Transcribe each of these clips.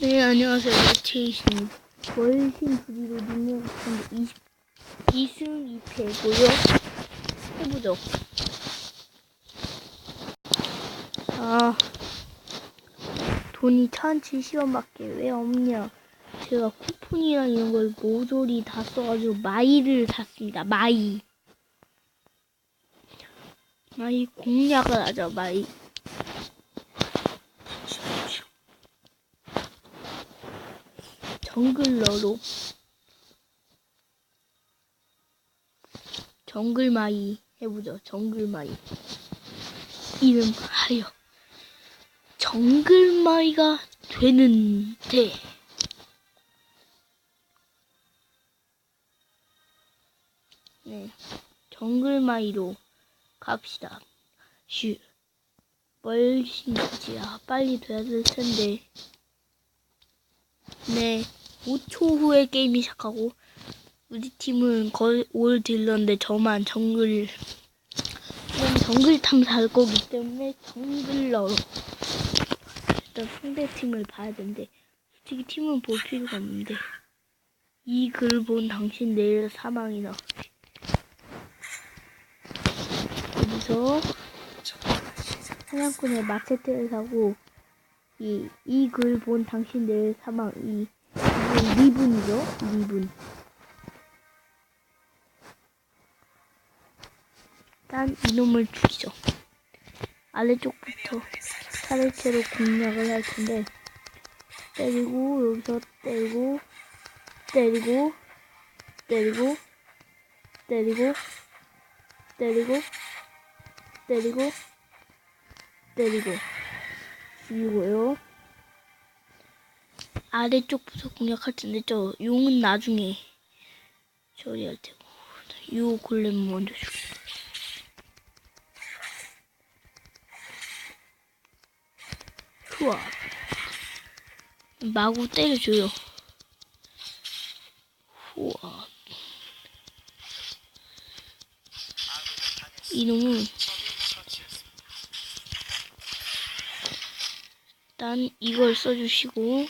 네, 안녕하세요. 제이신. 월신 부리로 능력 같은데 20, 2승 2패고요. 해보죠. 아, 돈이 1070원밖에 왜 없냐. 제가 쿠폰이랑 이런 걸 모조리 다 써가지고 마이를 샀습니다. 마이. 마이 공략을 하죠, 마이. 정글러로. 정글마이 해보죠. 정글마이. 이름 하여. 정글마이가 되는데. 네. 정글마이로 갑시다. 슈. 멀신지야 빨리 돼야 될 텐데. 네, 5초 후에 게임이 시작하고 우리 팀은 거의 올 딜러인데 저만 정글 정글 탐사할 거기 때문에 정글러로 일단 상대 팀을 봐야 되는데 솔직히 팀은 볼 필요가 없는데 이 글 본 당신 내일 사망이나 여기서 사냥꾼의 마체테를 사고 이, 이 글 본 당신 내일 사망, 이, 리분이죠? 리분. 일단 이놈을 죽이죠. 아래쪽부터 차례체로 공략을 할 텐데, 때리고, 여기서 때리고, 때리고, 때리고, 때리고, 때리고, 때리고, 때리고. 죽이고요. 아래쪽부터 공략할 텐데 저 용은 나중에 처리할 테고 요 골렘 먼저 죽여. 좋아. 마구 때려줘요. 우와. 이놈은 일단 이걸 써주시고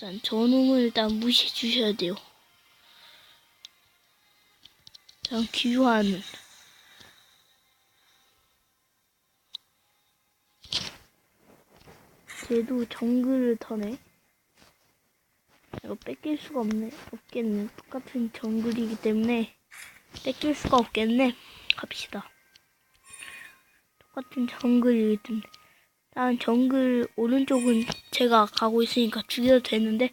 일단 저놈을 일단 무시해 주셔야 돼요. 일단 귀환 쟤도 정글을 터네. 이거 뺏길 수가 없네. 없겠네. 똑같은 정글이기 때문에 뺏길 수가 없겠네. 갑시다. 똑같은 정글이기 때문에. 일단 정글 오른쪽은 제가 가고 있으니까 죽여도 되는데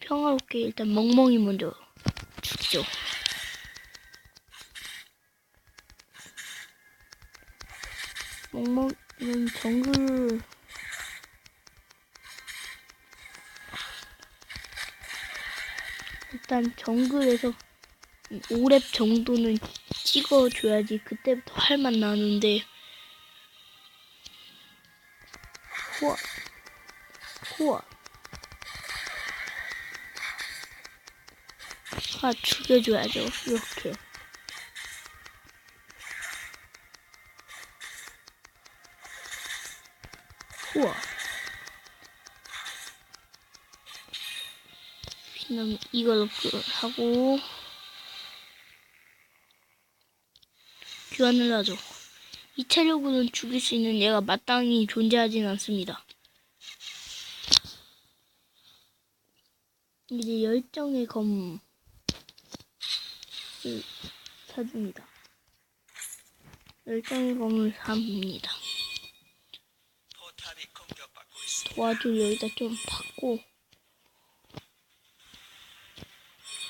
평화롭게 일단 멍멍이 먼저 죽이죠. 멍멍이는 정글 일단 정글에서 5렙 정도는 찍어줘야지 그때부터 할맛 나는데 후아 후아 아 죽여줘야죠 이렇게 후아 그럼 이걸 하고 교환을 하죠 이 체력으로는 죽일 수 있는 얘가 마땅히 존재하진 않습니다. 이제 열정의 검을 사줍니다. 열정의 검을 삽니다. 도와줄 여기다 좀 받고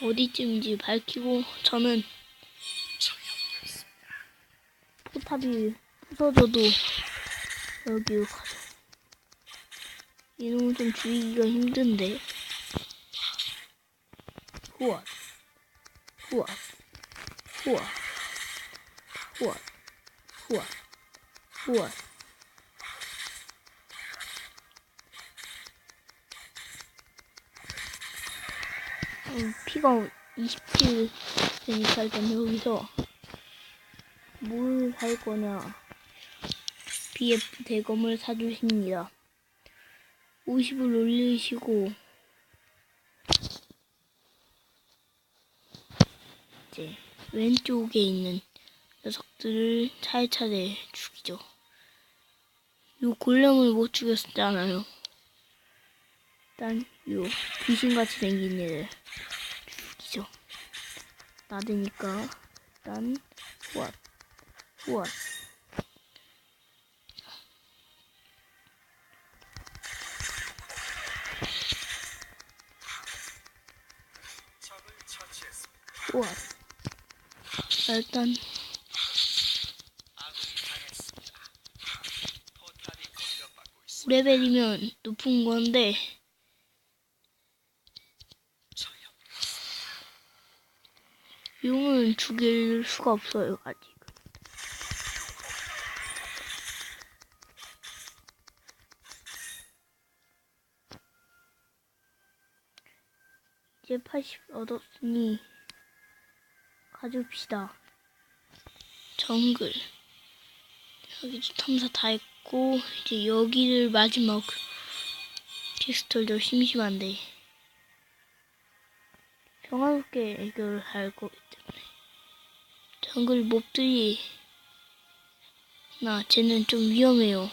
어디쯤인지 밝히고 저는 탑이 부서져도 여기로 가죠. 이놈은 좀 죽이기가 힘든데. 후아, 후아, 후아, 후아, 후아, 후아. 음, 피가 27되니까 일단 여기서 뭘 살 거냐. BF 대검을 사주십니다. 50을 올리시고 이제 왼쪽에 있는 녀석들을 차례차례 죽이죠. 요 골렘을 못 죽였잖아요. 일단 요 귀신같이 생긴 애를 죽이죠. 나대니까 일단 후앗 처치했습니다. 후앗 일단. 레벨이면 높은 건데 용은 죽일 수가 없어요 아직. 이제 80 얻었으니 가줍시다. 정글 여기도 탐사 다 했고 이제 여기를 마지막 피스톨도 심심한데 평화롭게 해결할 거기 때문에 정글 몹들이 나 쟤는 좀 위험해요.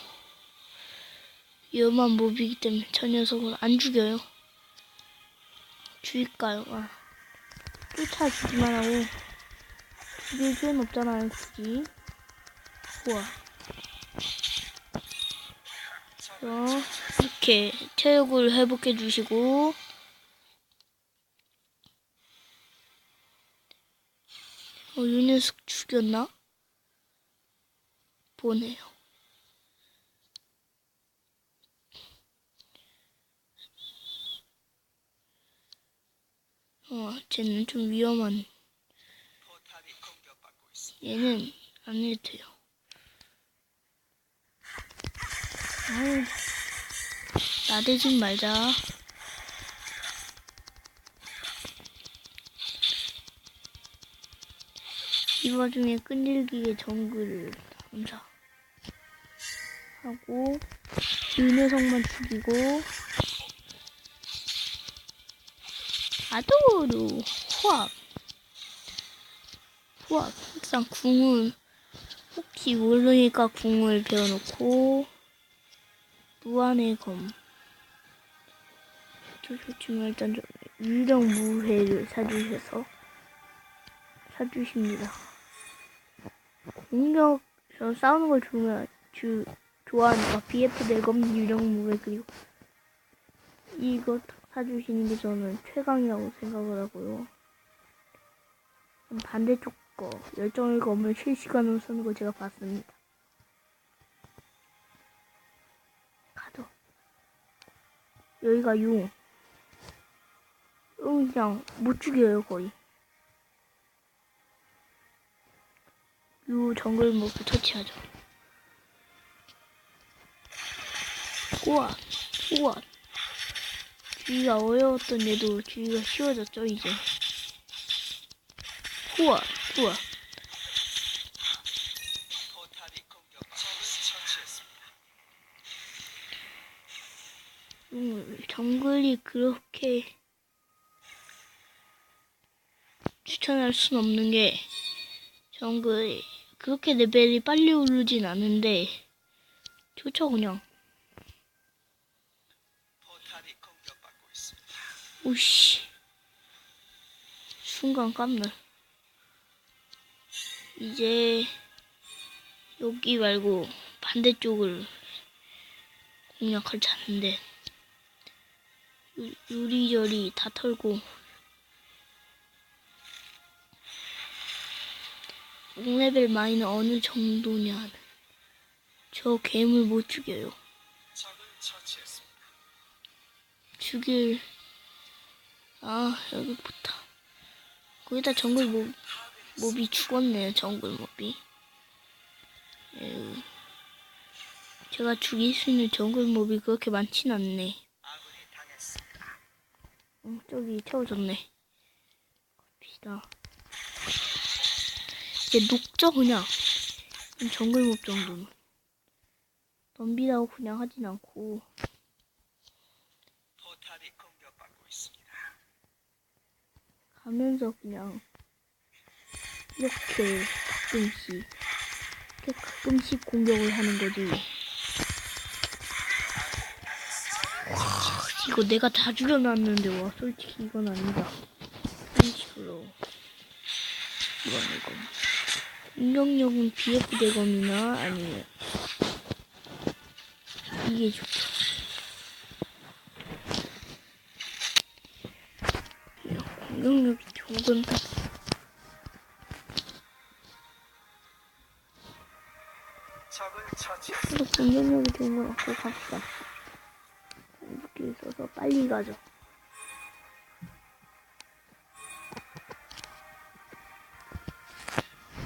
위험한 몹이기 때문에 저 녀석은 안 죽여요. 죽일까요? 아, 쫓아주기만 하고 죽일 필요는 없잖아요, 굳이. 우와. 자, 이렇게 체력을 회복해 주시고 어, 이 녀석 죽였나? 보네요. 어, 쟤는 좀 위험한. 얘는 안 해도 돼요. 나대지 말자. 이 와중에 끈질기게 정글을 탐사. 하고, 이 녀석만 죽이고, 아도루, 후압. 후압. 일단 궁을, 혹시 모르니까 궁을 배워놓고, 무한의 검. 저 좋지만 일단 좀 유령 무회를 사주셔서 사주십니다. 공격, 저 싸우는 걸 좋아하, 주, 좋아하니까 BF 대검 유령 무회 그리고 이것 사주시는 게 저는 최강이라고 생각을 하고요. 반대쪽 거 열정의 검을 실시간으로 쓰는 거 제가 봤습니다. 가죠. 여기가 용. 용 그냥 못 죽여요 거의. 요 정글 모브 터치하죠. 우와, 우와. 주위가 어려웠던 얘도 주위가 쉬워졌죠 이제. 적을 처치했습니다. 음, 정글이 그렇게 추천할 순 없는 게 정글이 그렇게 레벨이 빨리 오르진 않은데 좋죠 그냥 오씨. 순간 깜놀. 이제 여기 말고 반대쪽을 공략할 유- 유리저리 다 털고 레벨 마이는 어느 정도냐. 저 괴물 못 죽여요. 죽일 아 여기 붙다 거기다 정글 몹, 몹이 죽었네요 정글 몹이. 에휴. 제가 죽일 수 있는 정글 몹이 그렇게 많진 않네. 어, 저기 채워졌네. 갑시다. 이제 녹죠 그냥? 정글 몹 정도는. 덤비라고 그냥 하진 않고 포탈이 공격받고 있습니다. 가면서 그냥 이렇게 가끔씩 이렇게 가끔씩 공격을 하는 거지. 와, 이거 내가 다 줄여놨는데 와 솔직히 이건 아니다. 이런 식으로 이건 이건 공격력은 BF 대검이나 아니면 이게 좋 처치했습니다. 그래서 공격력이 좋은 걸 갖고 갑시다. 이렇게 있어서 빨리 가죠.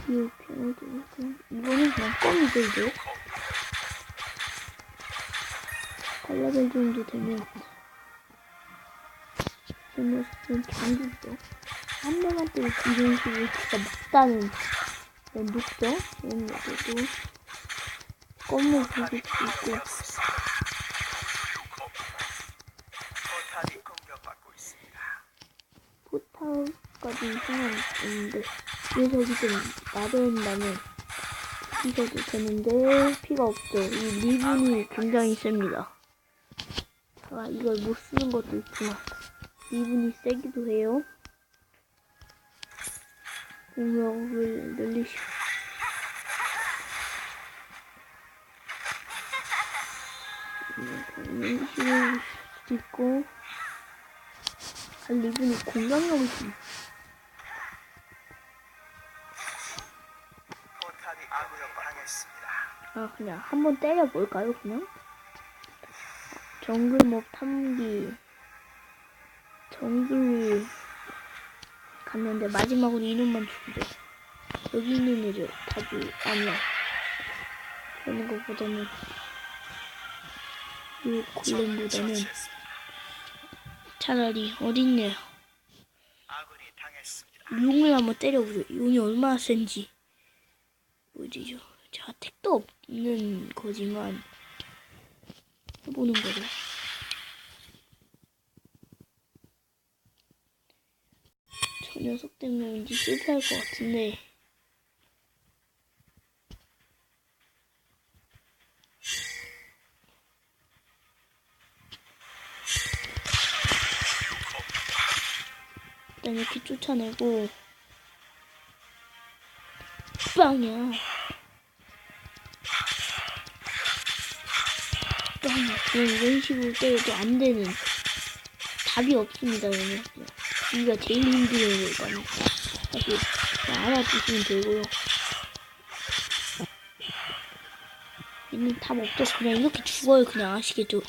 이렇게 해주고 이거는 그냥 껌이죠 이제. 8레벨 정도 되면 이 녀석은 장기죠. 한 대만 때려 이런 식으로 진짜 막다는 녹죠. 이런 것들도 껌을 부술 수 있고. 포탈까지 상관없는데 녀석이 좀 나른다면 피셔도 되는데 피가 없죠. 이 리븐이 굉장히 셉니다. 아 이걸 못 쓰는 것도 있지만 리븐이 세기도 해요. 이런 식으로 수도 있고 아, 리븐이 공격력이 좀. 아 그냥 한번 때려볼까요 그냥? 정글몹 탐기 정글 갔는데 마지막으로 이놈만 죽이죠 여기 있는 애들 다주 아니야 그런 것보다는 이 골렘보다는. 차라리 당했습니다. 용을 한번 때려보죠 용이 얼마나 센지 보여주죠 제가 택도 없는 거지만 해보는 거죠 저 녀석 때문에 왠지 실패할 것 같은데. 일단 이렇게 쫓아내고. 빵이야. 빵이야. 이런 식으로 때려도 안 되는. 답이 없습니다 얘는 이가 제일 힘든 거니까. 사실 그냥 알아두시면 되고요. 얘는 답 없죠 그냥 이렇게 죽어요. 그냥 아시겠죠